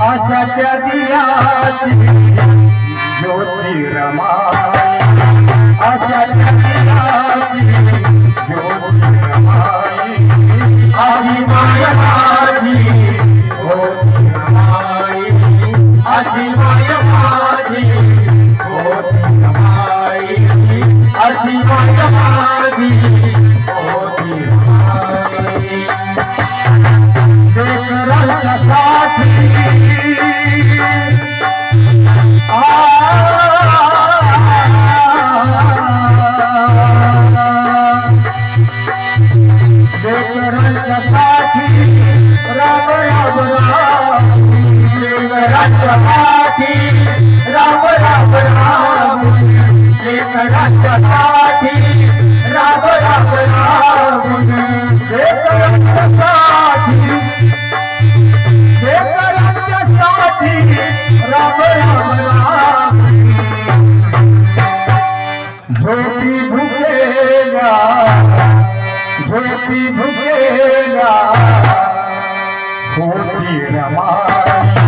আশা দিয়া জ্যোতি রমা। আশা দিয়া জ্যোতি রমা। আমি মায়া राष्ट्रसाथी राम राम राम. एक राष्ट्रसाथी राम राम राम. एक राष्ट्रसाथी एक राष्ट्रसाथी राम राम झोपी भुकेला झोपी भुकेला होती रमाई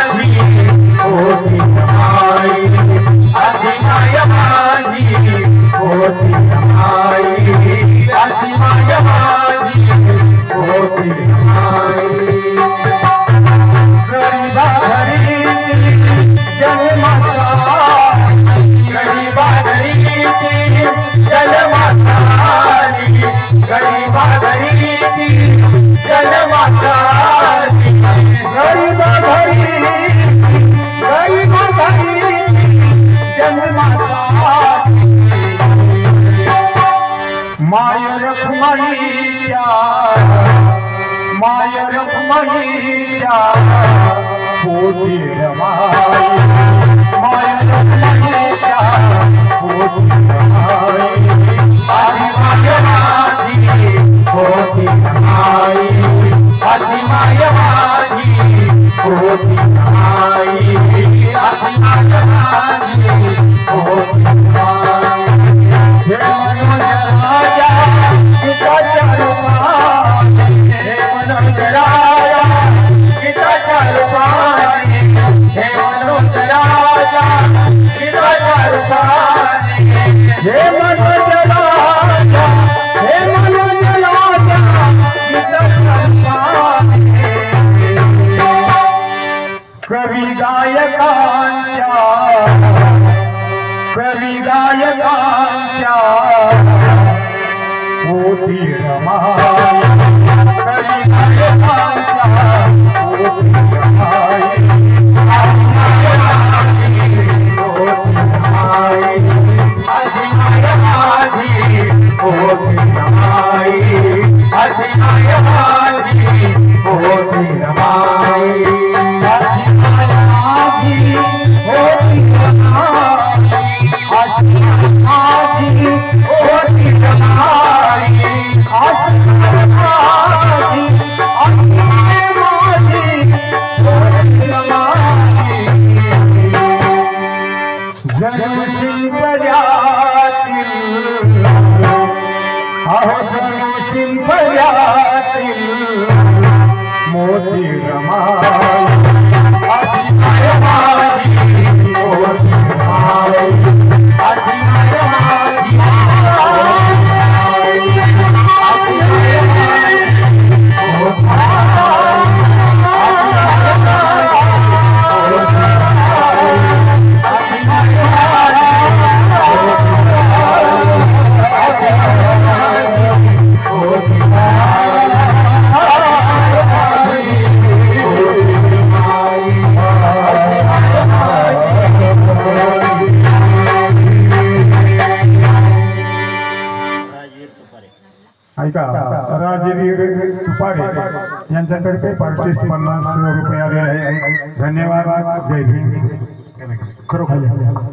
माय रखमणी माय रखमणी पोटी रमाई। माय रखमणी पोटी रमाई। आधी माय माझी पोटी रमाई। आधी माय माझी पोटी रमाई। आधी माय माझी पोटी Ramai. Yeah, yeah, yeah. Yeah. का राजवीर तुपाडे यांच्यातर्फे पाचशे पन्नास रुपये आले आहे धन्यवाद. जय भीम. खरोखर.